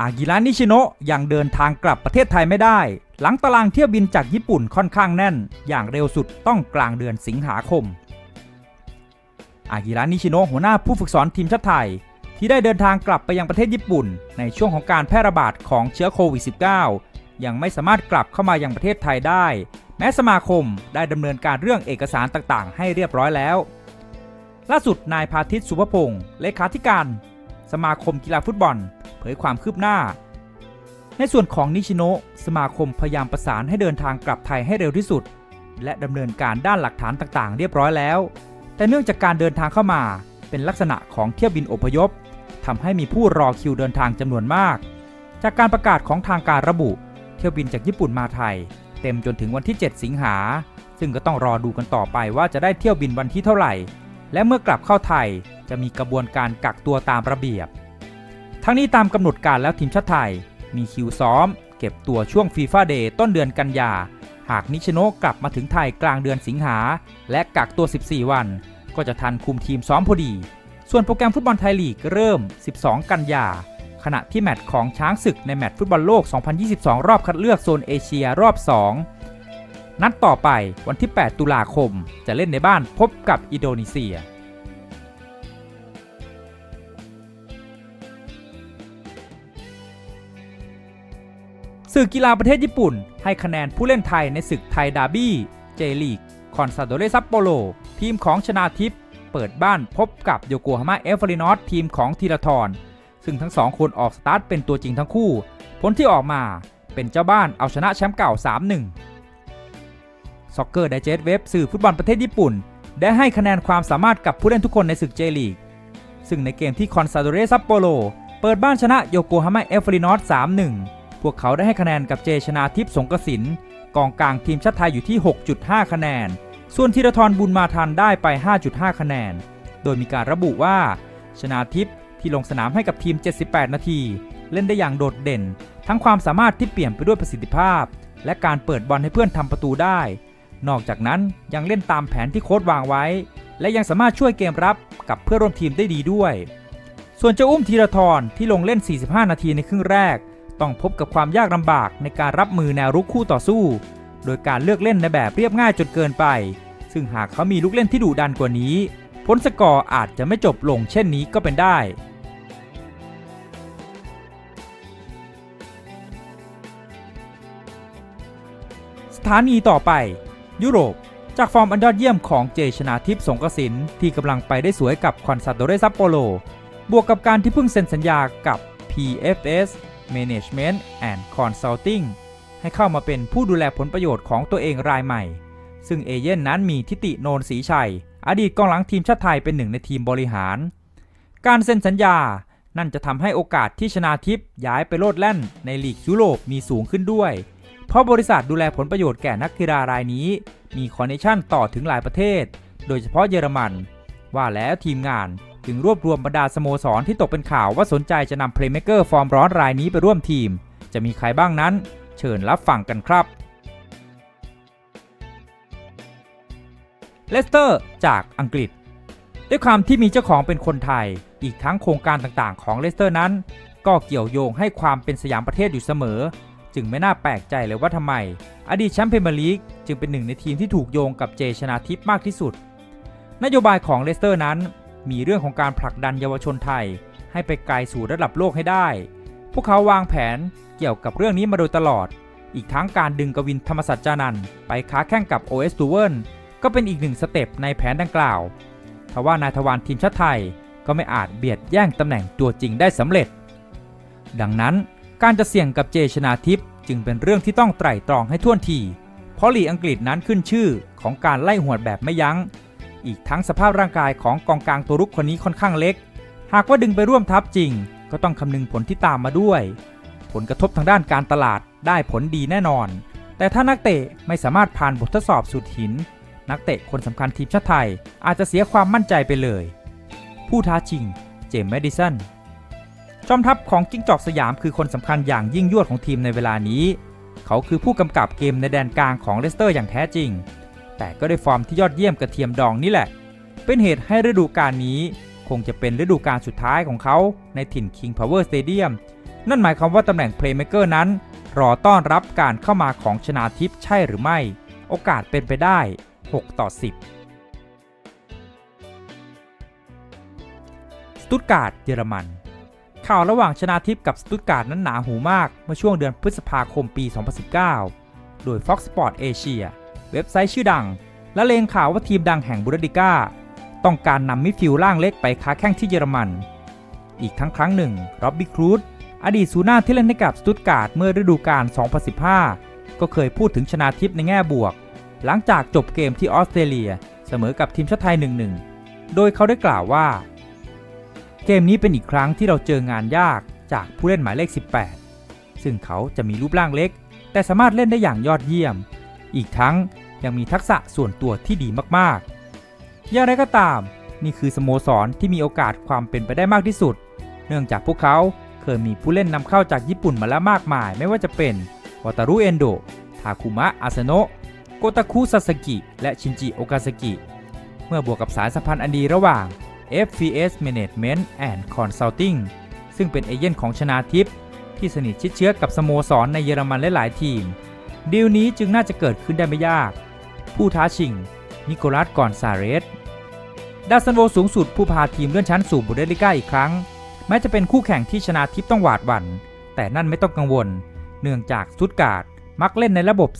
อากิระนิชิโนะยังเดินทางกลับประเทศไทยไม่ได้ หลังตารางเที่ยวบินจากญี่ปุ่นค่อนข้างแน่น อย่างเร็วสุดต้องกลางเดือนสิงหาคม อากิระนิชิโนะหัวหน้าผู้ฝึกสอนทีมชาติไทย ที่ได้เดินทางกลับไปยังประเทศญี่ปุ่น ในช่วงของการแพร่ระบาดของเชื้อโควิด -19 ยังไม่สามารถกลับเข้ามายังประเทศไทยได้ แม้สมาคมได้ดำเนินการเรื่องเอกสารต่างๆ ให้เรียบร้อยแล้ว ล่าสุดนายพาทิตสุภพงศ์เลขาธิการ สมาคมกีฬาฟุตบอล เผยความคืบหน้า ในส่วนของนิชิโนะสมาคมพยายามประสานให้เดินทางกลับไทยให้เร็วที่สุด และดำเนินการด้านหลักฐานต่างๆ เรียบร้อยแล้ว แต่เนื่องจากการเดินทางเข้ามาเป็นลักษณะของเที่ยวบินอพยพทำให้มีผู้รอคิวเดินทางจำนวนมาก จากการประกาศของทางการระบุ เที่ยวบินจากญี่ปุ่นมาไทย เต็มจนถึงวันที่ 7 สิงหา ซึ่งก็ต้องรอดูกันต่อไปว่าจะได้เที่ยวบินวันที่เท่าไหร่ และเมื่อกลับเข้าไทยจะมีกระบวนการกักตัวตามระเบียบ ทั้งนี้ตามกำหนดการแล้วทีมชาติไทย มีคิวซ้อม เก็บตัวช่วงฟีฟ่าเดย์ต้นเดือนกันยา หากนิชโนกลับมาถึงไทยกลางเดือนสิงหา และกักตัว 14 วัน ก็จะทันคุมทีมซ้อมพอดี ส่วนโปรแกรมฟุตบอลไทยลีกเริ่ม 12 กันยา ขณะที่แมตช์ของช้างศึกในแมตช์ฟุตบอลโลก 2022 รอบคัดเลือกโซนเอเชียรอบ 2 นัดต่อไปวันที่ 8 ตุลาคม จะเล่นในบ้านพบกับอินโดนีเซีย สื่อกีฬาประเทศญี่ปุ่น ให้คะแนนผู้เล่นไทยในศึกไทยดาร์บี้ เจลีก คอนซาโดเรซัปโปโล ทีมของชนาทิพย์เปิดบ้านพบกับโยโกฮาม่าเอฟเฟอรินอสทีมของธีรทรซึ่งทั้งสองคนออกสตาร์ทเป็นตัวจริงทั้งคู่ ผลที่ออกมาเป็นเจ้าบ้านเอาชนะแชมป์เก่า 3-1ซ็อกเกอร์ไดเจสเว็บสื่อฟุตบอลประเทศญี่ปุ่น ได้ให้คะแนนความสามารถกับผู้เล่นทุกคนในศึกเจลีก ซึ่งในเกมที่คอนซาโดเรซัปโปโลเปิดบ้านชนะโยโกฮาม่าเอฟเฟอรินอส3-1 พวกเขาได้ให้คะแนนกับเจชนาทิพย์สงกสินกองกลางทีมชาติไทยอยู่ที่ 6.5 คะแนน ส่วนธีรทรบุญมาทันได้ไป 5.5 คะแนน โดยมีการระบุว่า ชนาทิพย์ที่ลงสนามให้กับทีม 78 นาที เล่นได้อย่างโดดเด่น ทั้งความสามารถที่เปลี่ยนไปด้วยประสิทธิภาพ และการเปิดบอลให้เพื่อนทำประตูได้ นอกจากนั้นยังเล่นตามแผนที่โค้ชวางไว้ และยังสามารถช่วยเกมรับกับเพื่อนร่วมทีมได้ดีด้วย ส่วนเจ้าอุ้มธีรทรที่ลงเล่น 45 นาทีในครึ่งแรก ต้องพบกับความยากลำบากในการรับมือแนวรุกคู่ต่อสู้ โดยการเลือกเล่นในแบบเรียบง่ายจนเกินไป ซึ่งหากเขามีลูกเล่นที่ดุดันกว่านี้ ผลสกอร์อาจจะไม่จบลงเช่นนี้ก็เป็นได้ สถานีต่อไป ยุโรป จากฟอร์มอันยอดเยี่ยมของเจชนาทิพย์สงกสินที่กำลังไปได้สวยกับคอนซาโดเรซัปโปโล บวกกับการที่เพิ่งเซ็นสัญญากับ PFS Management and Consulting ให้เข้ามาเป็นผู้ดูแลผลประโยชน์ของตัวเองรายใหม่ ซึ่งเอเย่นนั้นมีทิติโนนศรีชัย อดีตกองหลังทีมชาติไทยเป็นหนึ่งในทีมบริหาร การเซ็นสัญญา นั่นจะทำให้โอกาสที่ชนาทิพย์ย้ายไปโลดแล่นในลีกยุโรปมีสูงขึ้นด้วย เพราะบริษัทดูแลผลประโยชน์แก่นักกีฬารายนี้ มีคอนเนคชั่นต่อถึงหลายประเทศ โดยเฉพาะเยอรมัน ว่าแล้วทีมงาน จึงรวบรวมบรรดาสโมสรที่ตกเป็นข่าวว่าสนใจจะนำเพลย์เมเกอร์ฟอร์มร้อนรายนี้ไปร่วมทีม จะมีใครบ้างนั้น เชิญรับฟังกันครับเลสเตอร์จากอังกฤษ ด้วยความที่มีเจ้าของเป็นคนไทย อีกทั้งโครงการต่างๆ ของเลสเตอร์นั้น ก็เกี่ยวโยงให้ความเป็นสยามประเทศอยู่เสมอ จึงไม่น่าแปลกใจเลยว่าทำไม อดีตแชมป์พรีเมียร์ลีกจึงเป็นหนึ่งในทีมที่ถูกโยงกับเจชนาทิพย์มากที่สุด นโยบายของเลสเตอร์นั้น มีเรื่องของการผลักดันเยาวชนไทย ให้ไปไกลสู่ระดับโลกให้ได้ พวกเขาวางแผนเกี่ยวกับเรื่องนี้มาโดยตลอด อีกทั้งการดึงกวินธรรมสัจจานันท์ไปค้าแข่งกับ OS ตูเวิลก็เป็นอีกหนึ่งสเต็ปในแผนดังกล่าวทว่านายทวารทีมชาติไทยก็ไม่อาจเบียดแย่งตำแหน่งตัวจริงได้สำเร็จ ดังนั้นการจะเสี่ยงกับเจชนาทิพย์จึงเป็นเรื่องที่ต้องไตร่ตรองให้ท่วนที เพราะลีอังกฤษนั้นขึ้นชื่อของการไล่หวดแบบไม่ยัง้ง อีกทั้งสภาพร่างกายของกองกลางตัวรุกคนนี้ค่อนข้างเล็ก หากว่าดึงไปร่วมทัพจริง ก็ต้องคำนึงผลที่ตามมาด้วย ผลกระทบทางด้านการตลาดได้ผลดีแน่นอน แต่ถ้านักเตะไม่สามารถผ่านบททดสอบสุดหิน นักเตะคนสำคัญทีมชาติไทย อาจจะเสียความมั่นใจไปเลย ผู้ท้าชิง เจมส์แมดิสันจอมทัพของจิ้งจอกสยามคือคนสำคัญอย่างยิ่งยวดของทีมในเวลานี้ เขาคือผู้กำกับเกมในแดนกลางของเลสเตอร์อย่างแท้จริง แต่ก็ได้ฟอร์มที่ยอดเยี่ยมกระเทียมดองนี่แหละ เป็นเหตุให้ฤดูกาลนี้ คงจะเป็นฤดูกาลสุดท้ายของเขาในถิ่น King Power Stadium นั่นหมายความว่าตำแหน่งเพลย์เม k เกอร์นั้น รอต้อนรับการเข้ามาของชนาทิพใช่หรือไม่ โอกาสเป็นไปได้ 6 ต่อ 10 สตุตการ์ดเยอรมัน ข่าวระหว่างชนาทิพกับสตุตการ์ดนั้นหนาหูมาก เมื่อช่วงเดือนพฤษภาคมปี 2019 โดย Fox Sport Asia เว็บไซต์ชื่อดัง และเลงข่าวว่าทีมดังแห่งบุรดิก้า ต้องการนำมิฟิลล่างเล็กไปค้าแข่งที่เยอรมัน อีกทั้งครั้งหนึ่งร็อบบี้ครูดอดีตศูนย์หน้าที่เล่นให้กับสตุตการ์ดเมื่อฤดูกาล 2015 ก็เคยพูดถึงชนาทิพย์ในแง่บวก หลังจากจบเกมที่ออสเตรเลียเสมอกับทีมชาติไทย 1-1 โดยเขาได้กล่าวว่า เกมนี้เป็นอีกครั้งที่เราเจองานยากจากผู้เล่นหมายเลข 18 ซึ่งเขาจะมีรูปร่างเล็ก แต่สามารถเล่นได้อย่างยอดเยี่ยม อีกทั้งยังมีทักษะส่วนตัวที่ดีมากๆ อย่างไรก็ตาม นี่คือสโมสรที่มีโอกาสความเป็นไปได้มากที่สุด เนื่องจากพวกเขาเคยมีผู้เล่นนำเข้าจากญี่ปุ่นมาแล้วมากมาย ไม่ว่าจะเป็นวาตารุเอนโด ทาคุมะ อาซโนะโกตาคุซาสกิ และชินจิ โอกาซากิ เมื่อบวกกับสายสัมพันธ์อันดีระหว่าง FVS Management and Consulting ซึ่งเป็นเอเย่นของชนาทิพย์ที่สนิทชิดเชื้อกับสโมสรในเยอรมันหลายๆทีม ดีลนี้จึงน่าจะเกิดขึ้นได้ไม่ยาก ผู้ท้าชิง นิโคลัสกอนซาเรสดาซันโวสูงสุดผู้พาทีมเลื่อนชั้นสู่บุเดลิก้าอีกครั้ง แม้จะเป็นคู่แข่งที่ชนะทิพต้องหวาดหวั่น แต่นั่นไม่ต้องกังวล เนื่องจากสตุตการ์ดมักเล่นในระบบ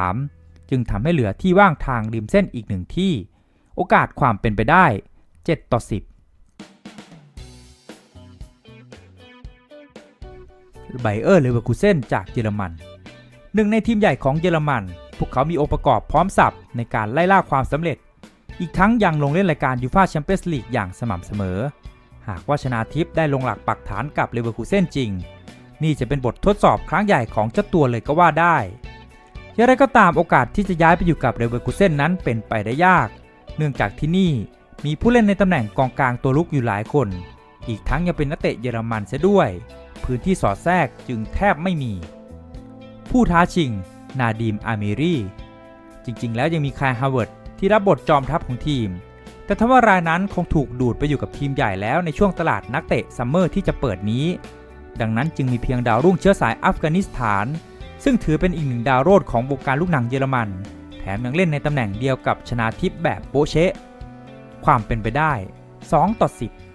3-4-3 จึงทำให้เหลือที่ว่างทางริมเส้นอีกหนึ่งที่ โอกาสความเป็นไปได้ 7 ต่อ 10ไบเออร์เลเวอร์คูเซนจากเยอรมัน หนึ่งในทีมใหญ่ของเยอรมัน พวกเขามีองค์ประกอบพร้อมสับในการไล่ล่าความสำเร็จ อีกทั้งยังลงเล่นรายการยูฟาแชมเปี้ยนส์ลีกอย่างสม่ำเสมอ หากว่าชนาทิพย์ได้ลงหลักปักฐานกับเลเวอร์คูเซ่นจริง นี่จะเป็นบททดสอบครั้งใหญ่ของเจ้าตัวเลยก็ว่าได้อย่างไรก็ตามโอกาสที่จะย้ายไปอยู่กับเลเวอร์คูเซ่นนั้นเป็นไปได้ยาก เนื่องจากที่นี่มีผู้เล่นในตำแหน่งกองกลางตัวลุกอยู่หลายคน อีกทั้งยังเป็นนักเตะเยอรมันเสียด้วย พื้นที่สอดแทรกจึงแทบไม่มี ผู้ท้าชิง นาดีมอามิรีจริงๆ แล้วยังมีคายฮาวเวิร์ดที่รับบทจอมทัพของทีม แต่ทว่ารายนั้นคงถูกดูดไปอยู่กับทีมใหญ่แล้วในช่วงตลาดนักเตะซัมเมอร์ที่จะเปิดนี้ ดังนั้นจึงมีเพียงดาวรุ่งเชื้อสายอัฟกานิสถาน ซึ่งถือเป็นอีกหนึ่งดาวโรดของวงการลูกหนังเยอรมัน แถมยังเล่นในตำแหน่งเดียวกับชนาทิพย์แบบโปเชะความเป็นไปได้ 2 ต่อ 10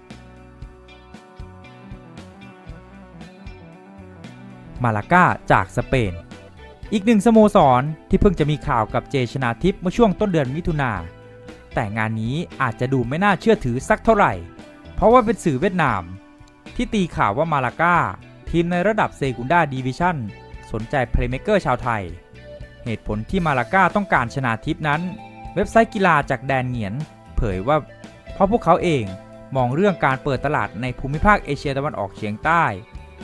มาลาก้าจากสเปน อีกหนึ่งสโมสรที่เพิ่งจะมีข่าวกับเจชนาทิพย์เมื่อช่วงต้นเดือนมิถุนา แต่งานนี้อาจจะดูไม่น่าเชื่อถือสักเท่าไหร่ เพราะว่าเป็นสื่อเวียดนาม ที่ตีข่าวว่ามาลาก้าทีมในระดับเซกุนดาดีวิชั่นสนใจเพลย์เมกเกอร์ชาวไทย เหตุผลที่มาลาก้าต้องการชนาทิพย์นั้น เว็บไซต์กีฬาจากแดนเหงียน เผยว่าเพราะพวกเขาเองมองเรื่องการเปิดตลาดในภูมิภาคเอเชียตะวันออกเฉียงใต้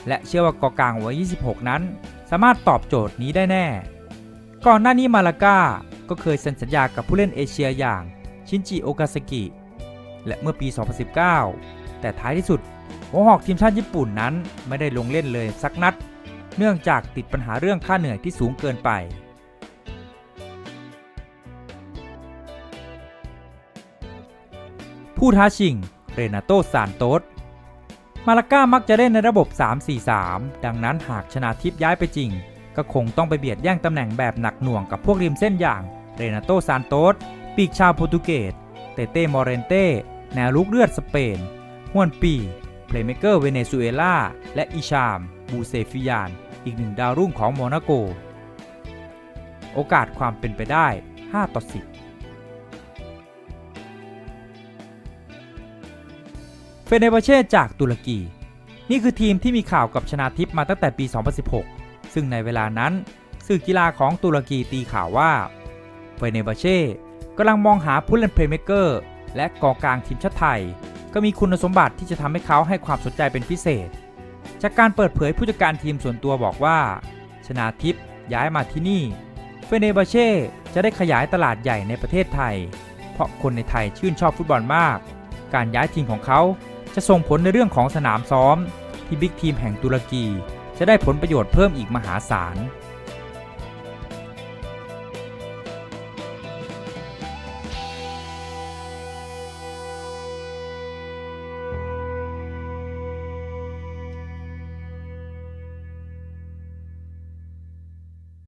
และเชื่อว่ากอกลางวัย26 นั้น สามารถตอบโจทย์นี้ได้แน่ ก่อนหน้านี้มาลาก้าก็เคยเซ็นสัญญากับผู้เล่นเอเชียอย่างชินจิโอกาซากิ และเมื่อปี 2019 แต่ท้ายที่สุดหัวหอกทีมชาติญี่ปุ่นนั้นไม่ได้ลงเล่นเลยสักนัด เนื่องจากติดปัญหาเรื่องค่าเหนื่อยที่สูงเกินไป ผู้ท้าชิง เรนาโตซานโตส มาลาก้ามักจะเล่นในระบบ 3-4-3 ดังนั้นหากชนาทิพย์ย้ายไปจริง ก็คงต้องไปเบียดแย่งตำแหน่งแบบหนักหน่วงกับพวกริมเส้นอย่างเรนาโตซานโตสปีกชาวโปรตุเกส เตเต้ มอเรนเต้ แนวลุกเลือดสเปนฮวนปีเพลเมเกอร์เวเนซุเอลา และอิชาม บูเซฟิยาน อีกหนึ่งดาวรุ่งของโมนาโก โอกาสความเป็นไปได้ 5 ต่อ 10 เฟเนบาเช่จากตุรกี นี่คือทีมที่มีข่าวกับชนาทิพย์มาตั้งแต่ปี 2016 ซึ่งในเวลานั้น สื่อกีฬาของตุรกีตีข่าวว่าเฟเนบาเช่กำลังมองหาผู้เล่นเพลย์เมเกอร์และกองกลางทีมชาติไทย ก็มีคุณสมบัติที่จะทำให้เขาให้ความสนใจเป็นพิเศษ จากการเปิดเผยผู้จัดการทีมส่วนตัวบอกว่า ชนาทิพย์ย้ายมาที่นี่ เฟเนบาเช่จะได้ขยายตลาดใหญ่ในประเทศไทย เพราะคนในไทยชื่นชอบฟุตบอลมาก การย้ายทีมของเขา จะส่งผลในเรื่องของสนามซ้อม ที่บิ๊กทีมแห่งตุรกี จะได้ผลประโยชน์เพิ่มอีกมหาศาล